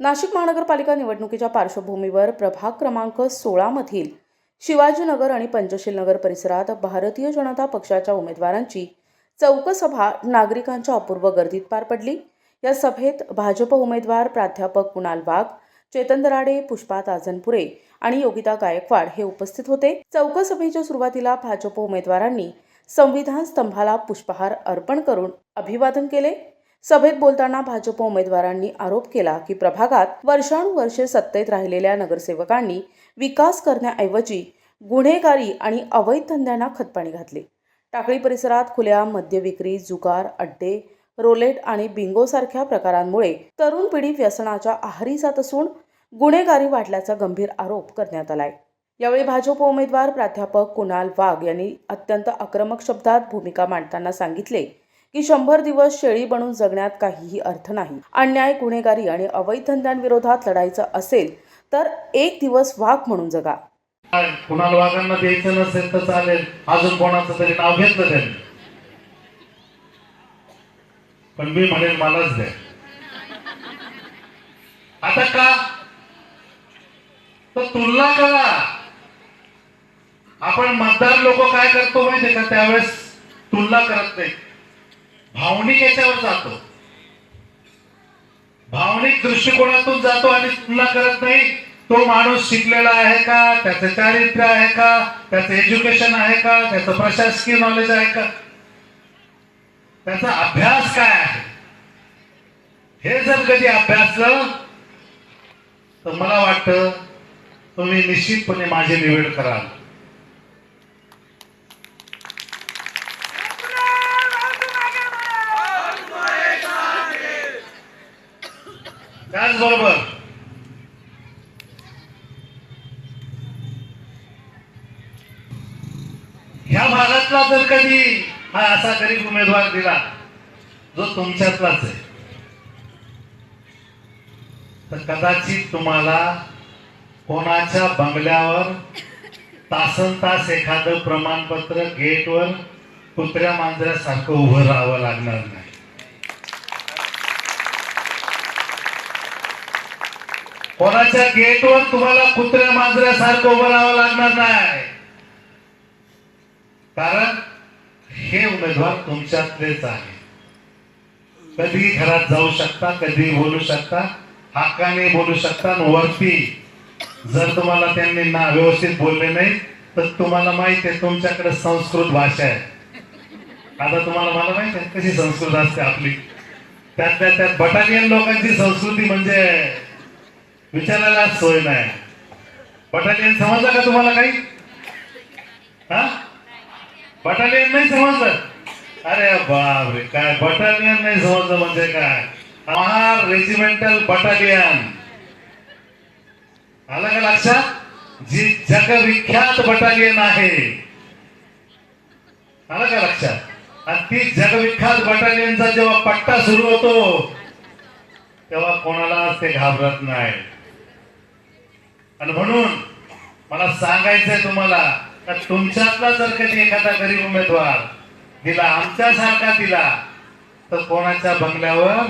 नाशिक महानगरपालिका निवडणुकीच्या पार्श्वभूमीवर प्रभाग क्रमांक सोळामधील शिवाजीनगर आणि पंचशील नगर परिसरात भारतीय जनता पक्षाच्या उमेदवारांची चौकसभा नागरिकांच्या अपूर्व गर्दीत पार पडली. या सभेत भाजप उमेदवार प्राध्यापक कुणाल वाघ चेतन दराडे पुष्पा ताजनपुरे आणि योगिता गायकवाड हे उपस्थित होते. चौकसभेच्या सुरुवातीला भाजप उमेदवारांनी संविधान स्तंभाला पुष्पहार अर्पण करून अभिवादन केले. सभेत बोलताना भाजप उमेदवारांनी आरोप केला की प्रभागात वर्षानुवर्षे सत्तेत राहिलेल्या नगरसेवकांनी विकास करण्याऐवजी गुन्हेगारी आणि अवैध धंद्यांना खतपाणी घातले. टाकळी परिसरात खुल्या मद्य विक्री जुगार अड्डे रोलेट आणि बिंगोसारख्या प्रकारांमुळे तरुण पिढी व्यसनाच्या आहारी जात असून गुन्हेगारी वाढल्याचा गंभीर आरोप करण्यात आलाय. यावेळी भाजप उमेदवार प्राध्यापक कुणाल वाघ यांनी अत्यंत आक्रमक शब्दात भूमिका मांडताना सांगितले की शंभर दिवस शेळी बनून जगण्यात काहीही अर्थ नाही. अन्याय गुन्हेगारी आणि अवैध धंद्यांविरोधात लढायचं असेल तर एक दिवस वाघ म्हणून जगा. कुणाला वाघांना द्यायचं नसेल तर चालेल. अजून कोणाचं तरी नाव घेतलं त्यांनी. पण मी म्हणेल मलाच द्या. आता का? तर तुलना करा. आपण मतदार लोक काय करतो माहितीये का? त्यावेळेस तुलना करत नाही भावनिक याच्यावर जातो. भावनिक दृष्टिकोनातून जातो आणि तुलना करत नाही तो माणूस शिकलेला आहे का? त्याचं चारित्र्य आहे का? त्याचं एज्युकेशन आहे का? त्याचं प्रशासकीय नॉलेज आहे का? त्याचा अभ्यास काय आहे? हे जर कधी अभ्यासलं तर मला वाटतं तुम्ही निश्चितपणे माझी निवड कराल ह्या भागातला जर कधी हा असा गरीब उमेदवार दिला जो तुमच्यातलाच आहे तर कदाचित तुम्हाला कोणाच्या बंगल्यावर तासन तास एखादं प्रमाणपत्र गेटवर कुत्र्या मांजऱ्यासारखं उभं राहावं लागणार नाही. कोणाच्या गेटवर तुम्हाला कुत्र्या मांजऱ्यासारखं उभं राहावं लागणार नाही. कारण हे उमेदवार तुमच्यातलेच आहे कधी घरात जाऊ शकता कधी बोलू शकता हक्काने बोलू शकता वरती जर तुम्हाला त्यांनी ना व्यवस्थित बोलले नाही तर तुम्हाला माहीत आहे तुमच्याकडे संस्कृत भाषा आहे. आता तुम्हाला मला माहीत आहे कशी संस्कृत असते आपली. त्यातल्या त्यात बटालियन लोकांची संस्कृती म्हणजे विचारायला सोय नाही. बटालियन समजलं का तुम्हाला काही? हा? बटालियन नाही समजलं? अरे बापरे काय बटालियन नाही समजलं म्हणजे काय? Mahar regimental battalion. आलं का लक्षात? जी जगविख्यात बटालियन आहे. आलं का लक्षात? आणि ती जगविख्यात बटालियनचा जेव्हा पट्टा सुरू होतो तेव्हा कोणालाच ते घाबरत नाही. आणि म्हणून मला सांगायचंय तुम्हाला का तुमच्यातला जर कधी एखादा गरीब उमेदवार दिला आमच्यासारखा दिला तर कोणाच्या बंगल्यावर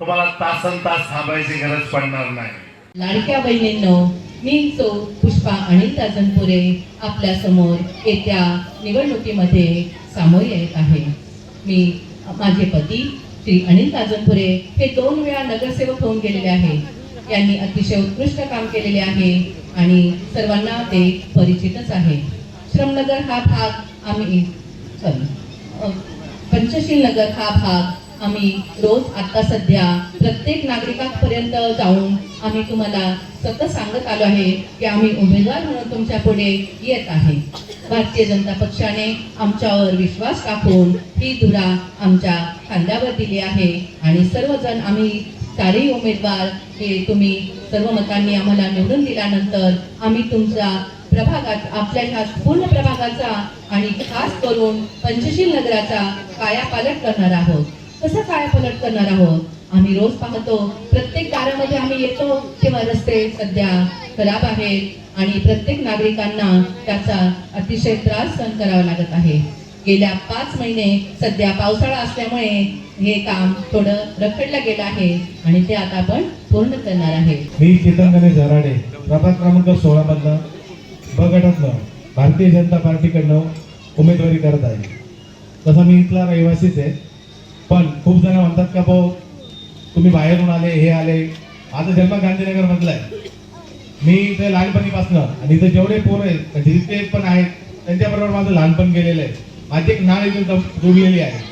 तुम्हाला तासन तास थांबायची गरज पडणार नाही. लाडक्या बहिणींनो मी सो पुष्पा अनिल ताजनपुरे आपल्यासमोर येत्या निवडणुकीमध्ये सामोर येत आहे. मी माझे पती श्री अनिल ताजनपुरे हे दोन वेळा नगरसेवक होऊन गेलेले आहे. यांनी अतिशय उत्कृष्ट काम केलेले आहे. आणि सर्वांना ते परिचितच आहे. श्रमनगर हा भाग आम्ही सॉरी पंचशील नगर हा भाग आम्ही रोज आता सध्या प्रत्येक नागरिकांपर्यंत जाऊन आम्ही तुम्हाला सतत सांगत आलो आहे की आम्ही उमेदवार म्हणून तुमच्यापुढे येत आहे. भारतीय जनता पक्षाने आमच्यावर विश्वास टाकून ही धुरा आमच्या खांद्यावर दिली आहे आणि सर्वजण आम्ही चारही उमेदवार हे तुम्ही सर्व मतांनी आम्हाला निवडून दिल्यानंतर आम्ही तुमचा प्रभागात आपल्या ह्या पूर्ण प्रभागाचा आणि खास करून पंचशील नगराचा कायापालट करणार आहोत. कसं कायापालट करणार आहोत? आम्ही रोज पाहतो प्रत्येक दारामध्ये आम्ही येतो तेव्हा रस्ते सध्या खराब आहेत आणि प्रत्येक नागरिकांना त्याचा अतिशय त्रास सहन करावा लागत आहे. गेल्या पाच महिने सध्या पावसाळा असल्यामुळे हे काम थोडं रखडलं गेलं आहे आणि ते आता आपण पूर्ण करणार आहे. मी चेतन गणेश झराडे प्रभाग क्रमांक सोळा मधनं ब गटातनं भारतीय जनता पार्टीकडनं उमेदवारी करत आहे. तसं मी इथला रहिवासीच आहे. पण खूप जण म्हणतात का भाऊ तुम्ही बाहेरून आले हे आले. आता जन्म गांधीनगर मधला आहे. मी इथे लहानपणीपासनं आणि इथे जेवढे पोरं आहेत म्हणजे जितके पण आहेत त्यांच्याबरोबर माझं लहानपण गेलेलं आहे. माझी एक नाळ इथून जम- आहे.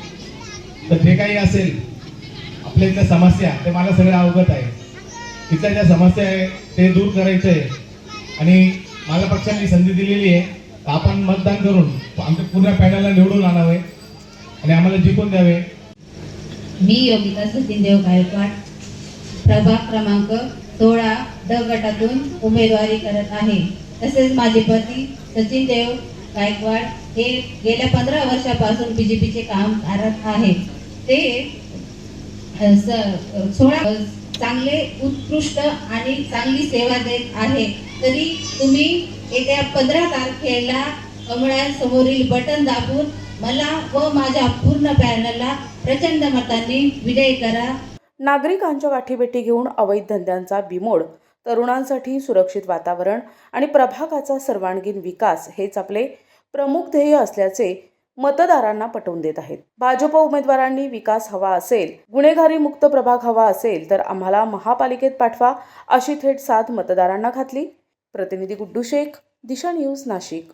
तर जे काही असेल आपल्या इथल्या समस्या ते मला सगळं अवगत आहे. तिथल्या ज्या समस्या आहे ते दूर करायचं आहे. आणि मला पक्षाने संधी दिलेली आहे तर आपण मतदान करून आमच्या पूर्ण पॅनलला निवडून आणावे आणि आम्हाला जिंकून द्यावे. मी योगिता सचिनदेव गायकवाड. प्रभाग क्रमांक सोळा ड गटातून उमेदवारी करत आहे. तसेच माझे पती सचिनदेव गायकवाड. हे गेल्या पंधरा वर्षापासून बी जे पीचे काम करत आहे. ते सोळा चांगले उत्कृष्ट आणि चांगली सेवा देत आहे. तरी तुम्ही येत्या पंधरा तारखेला कमळासमोरील बटन दाबून मला व माझ्या पूर्ण पॅनलला प्रचंड मतांनी विजय करा. नागरिकांच्या गाठीभेटी घेऊन अवैध धंद्यांचा बिमोड तरुणांसाठी सुरक्षित वातावरण आणि प्रभागाचा सर्वांगीण विकास हेच आपले प्रमुख ध्येय असल्याचे मतदारांना पटवून देत आहेत. भाजप उमेदवारांनी विकास हवा असेल गुन्हेगारी मुक्त प्रभाग हवा असेल तर आम्हाला महापालिकेत पाठवा अशी थेट साथ मतदारांना घातली. प्रतिनिधी गुड्डू शेख दिशा न्यूज नाशिक.